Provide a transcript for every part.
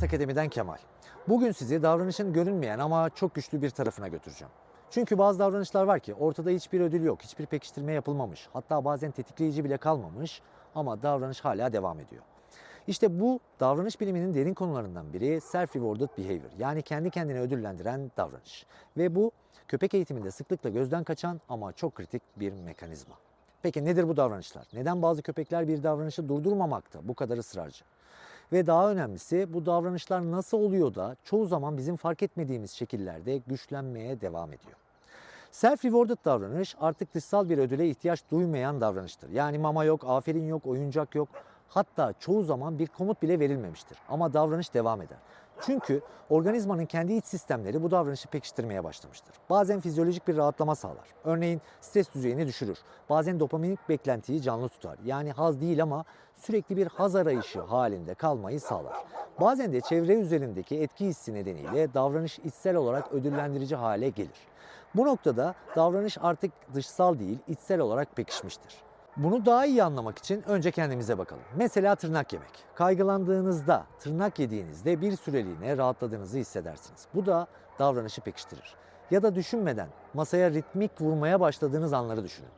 Art Akademi'den Kemal. Bugün sizi davranışın görünmeyen ama çok güçlü bir tarafına götüreceğim. Çünkü bazı davranışlar var ki ortada hiçbir ödül yok, hiçbir pekiştirme yapılmamış. Hatta bazen tetikleyici bile kalmamış ama davranış hala devam ediyor. İşte bu davranış biliminin derin konularından biri self-rewarded behavior yani kendi kendine ödüllendiren davranış. Ve bu köpek eğitiminde sıklıkla gözden kaçan ama çok kritik bir mekanizma. Peki nedir bu davranışlar? Neden bazı köpekler bir davranışı durdurmamakta bu kadar ısrarcı? Ve daha önemlisi bu davranışlar nasıl oluyor da çoğu zaman bizim fark etmediğimiz şekillerde güçlenmeye devam ediyor. Self-rewarded davranış artık dışsal bir ödüle ihtiyaç duymayan davranıştır. Yani mama yok, aferin yok, oyuncak yok. Hatta çoğu zaman bir komut bile verilmemiştir. Ama davranış devam eder. Çünkü organizmanın kendi iç sistemleri bu davranışı pekiştirmeye başlamıştır. Bazen fizyolojik bir rahatlama sağlar. Örneğin stres düzeyini düşürür. Bazen dopaminik beklentiyi canlı tutar. Yani haz değil ama sürekli bir haz arayışı halinde kalmayı sağlar. Bazen de çevre üzerindeki etki hissi nedeniyle davranış içsel olarak ödüllendirici hale gelir. Bu noktada davranış artık dışsal değil, içsel olarak pekişmiştir. Bunu daha iyi anlamak için önce kendimize bakalım. Mesela tırnak yemek. Kaygılandığınızda, tırnak yediğinizde bir süreliğine rahatladığınızı hissedersiniz. Bu da davranışı pekiştirir. Ya da düşünmeden masaya ritmik vurmaya başladığınız anları düşünün.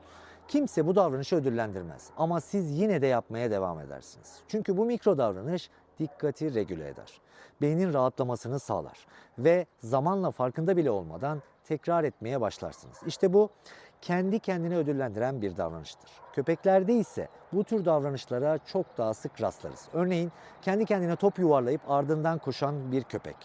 Kimse bu davranışı ödüllendirmez ama siz yine de yapmaya devam edersiniz. Çünkü bu mikro davranış dikkati regüle eder. Beynin rahatlamasını sağlar ve zamanla farkında bile olmadan tekrar etmeye başlarsınız. İşte bu kendi kendine ödüllendiren bir davranıştır. Köpeklerde ise bu tür davranışlara çok daha sık rastlarız. Örneğin kendi kendine top yuvarlayıp ardından koşan bir köpek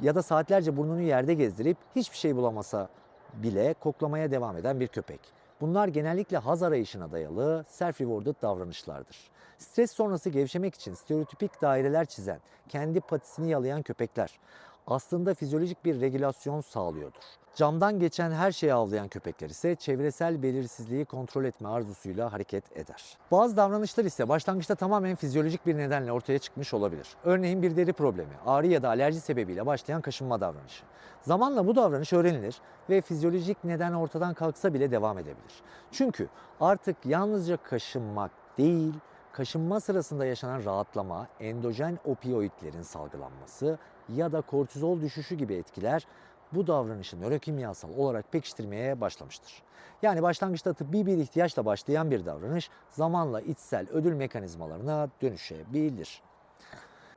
ya da saatlerce burnunu yerde gezdirip hiçbir şey bulamasa bile koklamaya devam eden bir köpek. Bunlar genellikle haz arayışına dayalı self-rewarded davranışlardır. Stres sonrası gevşemek için stereotipik daireler çizen, kendi patisini yalayan köpekler aslında fizyolojik bir regülasyon sağlıyordur. Camdan geçen her şeyi avlayan köpekler ise çevresel belirsizliği kontrol etme arzusuyla hareket eder. Bazı davranışlar ise başlangıçta tamamen fizyolojik bir nedenle ortaya çıkmış olabilir. Örneğin bir deri problemi, ağrı ya da alerji sebebiyle başlayan kaşınma davranışı. Zamanla bu davranış öğrenilir ve fizyolojik neden ortadan kalksa bile devam edebilir. Çünkü artık yalnızca kaşınmak değil, kaşınma sırasında yaşanan rahatlama, endojen opioidlerin salgılanması ya da kortizol düşüşü gibi etkiler bu davranışı nörokimyasal olarak pekiştirmeye başlamıştır. Yani başlangıçta tıbbi bir ihtiyaçla başlayan bir davranış zamanla içsel ödül mekanizmalarına dönüşebilir.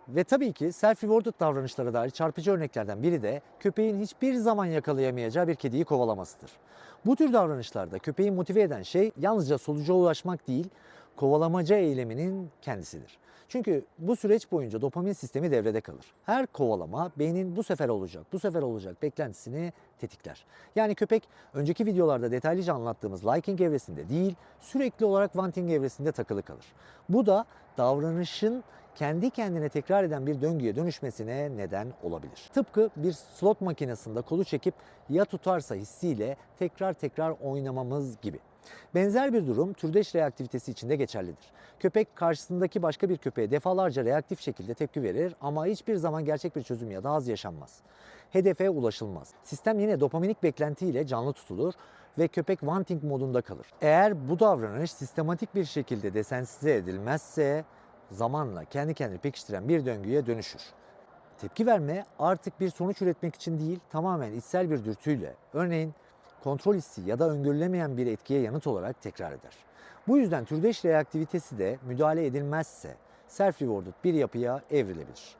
Ve tabii ki self-rewarded davranışlara dair çarpıcı örneklerden biri de köpeğin hiçbir zaman yakalayamayacağı bir kediyi kovalamasıdır. Bu tür davranışlarda köpeği motive eden şey yalnızca sonuca ulaşmak değil, kovalamaca eyleminin kendisidir. Çünkü bu süreç boyunca dopamin sistemi devrede kalır. Her kovalama beynin bu sefer olacak, bu sefer olacak beklentisini tetikler. Yani köpek önceki videolarda detaylıca anlattığımız liking evresinde değil, sürekli olarak wanting evresinde takılı kalır. Bu da davranışın kendi kendine tekrar eden bir döngüye dönüşmesine neden olabilir. Tıpkı bir slot makinesinde kolu çekip ya tutarsa hissiyle tekrar tekrar oynamamız gibi. Benzer bir durum türdeş reaktivitesi için de geçerlidir. Köpek karşısındaki başka bir köpeğe defalarca reaktif şekilde tepki verir ama hiçbir zaman gerçek bir çözüm ya da haz yaşanmaz. Hedefe ulaşılmaz. Sistem yine dopaminik beklentiyle canlı tutulur ve köpek wanting modunda kalır. Eğer bu davranış sistematik bir şekilde desensize edilmezse zamanla kendi kendini pekiştiren bir döngüye dönüşür. Tepki verme artık bir sonuç üretmek için değil, tamamen içsel bir dürtüyle, örneğin kontrol hissi ya da öngörülemeyen bir etkiye yanıt olarak tekrar eder. Bu yüzden türdeş reaktivitesi de müdahale edilmezse self-rewarded bir yapıya evrilebilir.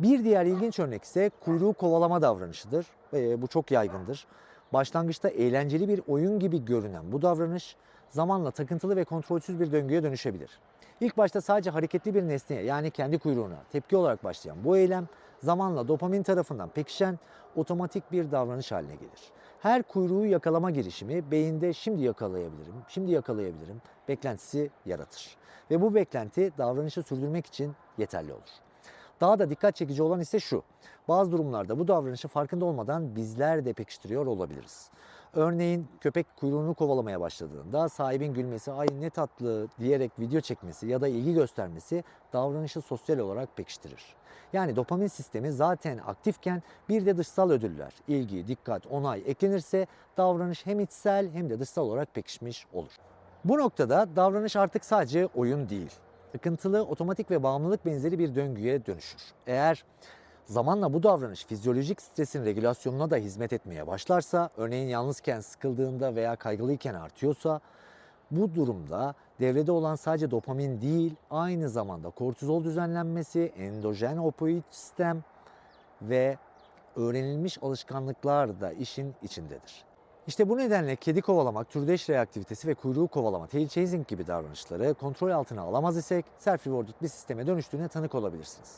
Bir diğer ilginç örnek ise kuyruğu kovalama davranışıdır. Ee, bu çok yaygındır. Başlangıçta eğlenceli bir oyun gibi görünen bu davranış zamanla takıntılı ve kontrolsüz bir döngüye dönüşebilir. İlk başta sadece hareketli bir nesneye yani kendi kuyruğuna tepki olarak başlayan bu eylem zamanla dopamin tarafından pekişen otomatik bir davranış haline gelir. Her kuyruğu yakalama girişimi beyinde şimdi yakalayabilirim, şimdi yakalayabilirim beklentisi yaratır. Ve bu beklenti davranışı sürdürmek için yeterli olur. Daha da dikkat çekici olan ise şu. Bazı durumlarda bu davranışı farkında olmadan bizler de pekiştiriyor olabiliriz. Örneğin köpek kuyruğunu kovalamaya başladığında sahibin gülmesi ay ne tatlı diyerek video çekmesi ya da ilgi göstermesi davranışı sosyal olarak pekiştirir. Yani dopamin sistemi zaten aktifken bir de dışsal ödüller, ilgi, dikkat, onay eklenirse davranış hem içsel hem de dışsal olarak pekişmiş olur. Bu noktada davranış artık sadece oyun değil. Akıntılı, otomatik ve bağımlılık benzeri bir döngüye dönüşür. Eğer zamanla bu davranış fizyolojik stresin regülasyonuna da hizmet etmeye başlarsa, örneğin yalnızken, sıkıldığında veya kaygılıyken artıyorsa, bu durumda devrede olan sadece dopamin değil, aynı zamanda kortizol düzenlenmesi, endojen opoid sistem ve öğrenilmiş alışkanlıklar da işin içindedir. İşte bu nedenle kedi kovalamak, türdeş reaktivitesi ve kuyruğu kovalama, tail chasing gibi davranışları kontrol altına alamaz isek self-rewarded bir sisteme dönüştüğüne tanık olabilirsiniz.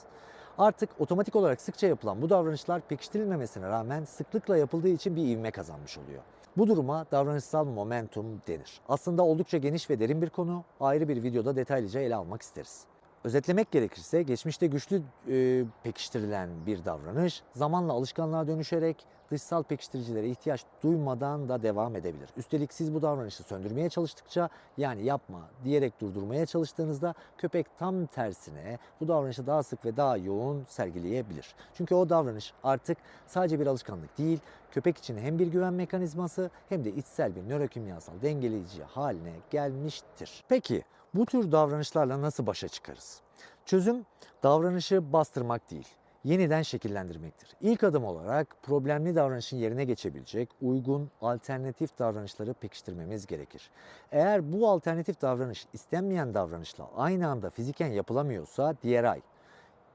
Artık otomatik olarak sıkça yapılan bu davranışlar pekiştirilmemesine rağmen sıklıkla yapıldığı için bir ivme kazanmış oluyor. Bu duruma davranışsal momentum denir. Aslında oldukça geniş ve derin bir konu. Ayrı bir videoda detaylıca ele almak isteriz. Özetlemek gerekirse geçmişte güçlü e, pekiştirilen bir davranış zamanla alışkanlığa dönüşerek dışsal pekiştiricilere ihtiyaç duymadan da devam edebilir. Üstelik siz bu davranışı söndürmeye çalıştıkça yani yapma diyerek durdurmaya çalıştığınızda köpek tam tersine bu davranışı daha sık ve daha yoğun sergileyebilir. Çünkü o davranış artık sadece bir alışkanlık değil, köpek için hem bir güven mekanizması hem de içsel bir nörokimyasal dengeleyici haline gelmiştir. Peki bu tür davranışlarla nasıl başa çıkarız? Çözüm davranışı bastırmak değil, yeniden şekillendirmektir. İlk adım olarak problemli davranışın yerine geçebilecek uygun alternatif davranışları pekiştirmemiz gerekir. Eğer bu alternatif davranış istenmeyen davranışla aynı anda fiziken yapılamıyorsa diğer ay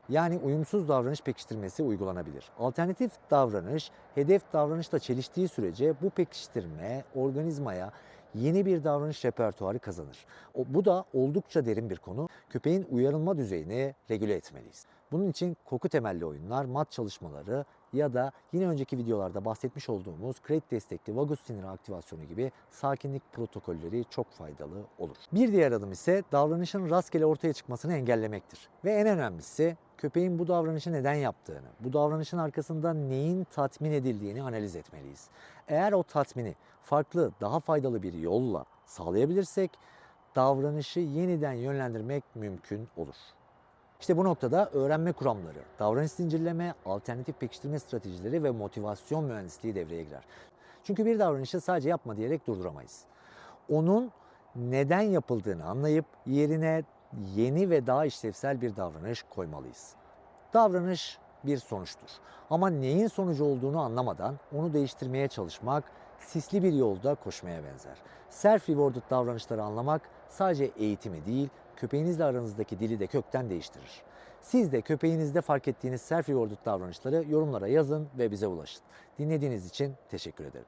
yani uyumsuz davranış pekiştirmesi uygulanabilir. Alternatif davranış hedef davranışla çeliştiği sürece bu pekiştirme organizmaya yeni bir davranış repertuarı kazanır. O, bu da oldukça derin bir konu. Köpeğin uyarılma düzeyini regüle etmeliyiz. Bunun için koku temelli oyunlar, mat çalışmaları ya da yine önceki videolarda bahsetmiş olduğumuz kredi destekli vagus sinir aktivasyonu gibi sakinlik protokolleri çok faydalı olur. Bir diğer adım ise davranışın rastgele ortaya çıkmasını engellemektir. Ve en önemlisi köpeğin bu davranışı neden yaptığını, bu davranışın arkasında neyin tatmin edildiğini analiz etmeliyiz. Eğer o tatmini farklı, daha faydalı bir yolla sağlayabilirsek davranışı yeniden yönlendirmek mümkün olur. İşte bu noktada öğrenme kuramları, davranış zincirleme, alternatif pekiştirme stratejileri ve motivasyon mühendisliği devreye girer. Çünkü bir davranışı sadece yapma diyerek durduramayız. Onun neden yapıldığını anlayıp yerine yeni ve daha işlevsel bir davranış koymalıyız. Davranış bir sonuçtur. Ama neyin sonucu olduğunu anlamadan onu değiştirmeye çalışmak sisli bir yolda koşmaya benzer. Self-rewarded davranışları anlamak sadece eğitimi değil, köpeğinizle aranızdaki dili de kökten değiştirir. Siz de köpeğinizde fark ettiğiniz self-rewarded davranışları yorumlara yazın ve bize ulaşın. Dinlediğiniz için teşekkür ederim.